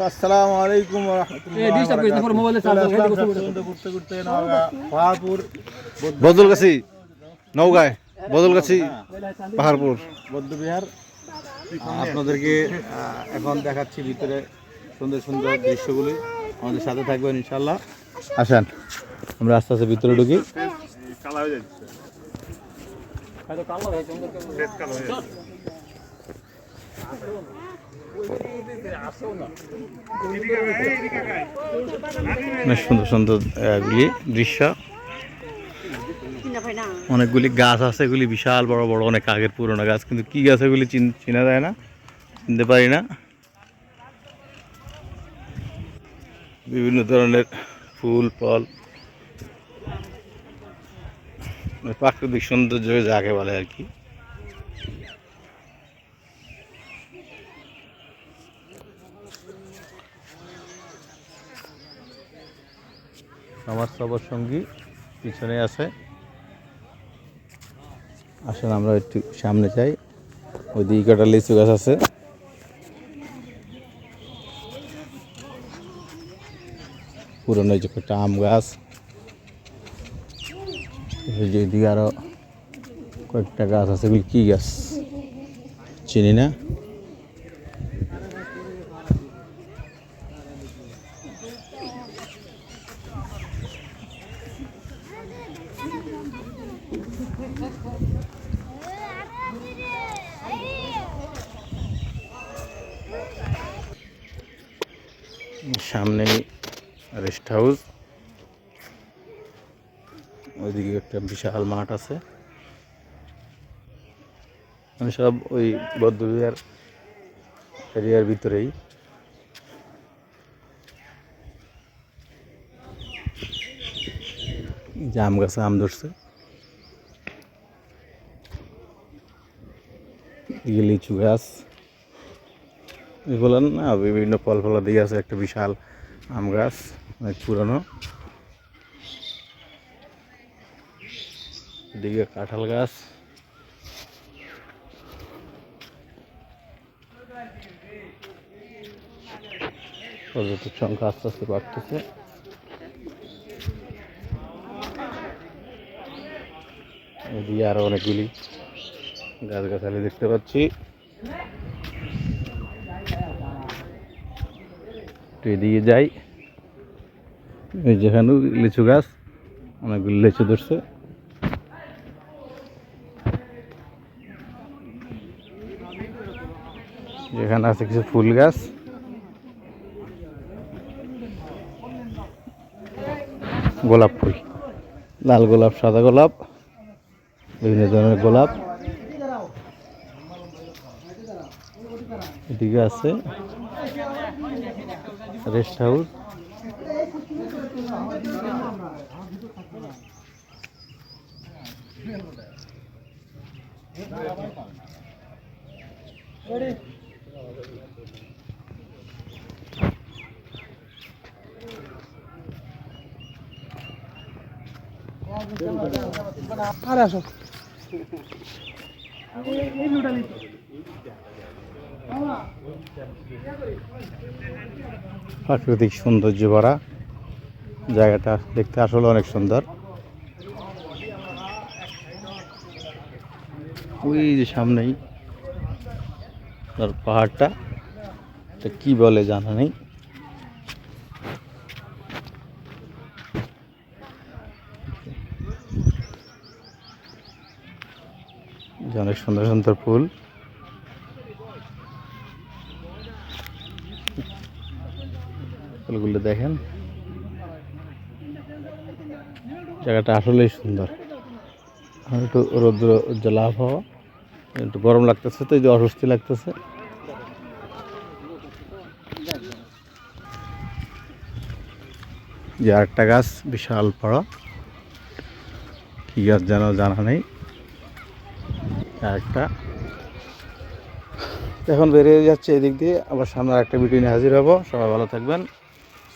আসসালামু আলাইকুম পাহাড়পুর বদলগাছি নৌগায় বদলগাছি পাহাড়পুর। বৌদ্ধবিহার। আপনাদেরকে এখন দেখাচ্ছি ভিতরে সুন্দর সুন্দর দৃশ্যগুলি। আমাদের সাথে থাকবেন ইনশাল্লাহ আসেন। আমরা আস্তে আস্তে ভিতরে ঢুকি। কালো হয়েছে, আমাদেরকে- সুন্দর সুন্দর আহ, গুলি দৃশ্য। অনেকগুলি গাছ আছে এগুলি বিশাল বড় বড় অনেক আগের পুরোনো গাছ কিন্তু কি গাছ এগুলি চিন- যায় না চিনতে পারি না। বিভিন্ন ধরনের ফুল ফল। প্রাকৃতিক সৌন্দর্য যাকে বলে আর কি। আমার সবার সঙ্গী পিছনে আছে। আসেন, আমরা একটু সামনে যাই। ওই দিকে কটা লিচু গাছ আছে। পুরনো যে কটা আম গাছ, এই যে এদিকে আরও কয়েকটা গাছ আছে। এগুলি কি গাছ? চিনি না? সামনে রেস্ট হাউস। ওইদিকে একটা বিশাল মাঠ আছে। মানে সব ওই বৌদ্ধবিহার এরিয়ার ভিতরেই। জাম গাছে আম ধরছে। লিচু গাছ। এগুলো না, বিভিন্ন ফল ফলা দিয়ে আছে, একটা বিশাল আম গাছ, অনেক পুরনো। এদিকে কাঁঠাল গাছ। পর্যটক সংখ্যা আস্তে আস্তে বাড়তেছে। এদিকে আরও অনেকগুলি গাছগাছালি দেখতে পাচ্ছি। একটু এদিকে যাই। এই যেখানে লিচু গাছ, অনেকগুলি লিচু ধরছে। যেখানে আছে কিছু ফুল গাছ। গোলাপ ফুল। লাল গোলাপ, সাদা গোলাপ, বিভিন্ন ধরনের গোলাপ। এদিকে আছে। Rest house. আরে আসো। প্রাকৃতিক সৌন্দর্য ভরা জায়গাটা দেখতে আসলে অনেক সুন্দর। ওই যে সামনেই তার পাহাড়টা এটা কি বলে জানা নেই। অনেক সুন্দর সুন্দর ফুল। ফুলগুলো দেখেন। জায়গাটা আসলেই সুন্দর। একটু রৌদ্র উজ্জ্বল আবহাওয়া। একটু গরম লাগতেছে তো, এই যে অস্বস্তি লাগতেছে। যে আরেকটা গাছ, বিশাল বড় কি গাছ যেন জানা নেই। আরেকটা। এখন বেরিয়ে যাচ্ছে এদিক দিয়ে। আবার সামনে আরেকটা ভিডিও নিয়ে হাজির হব। সবাই ভালো থাকবেন।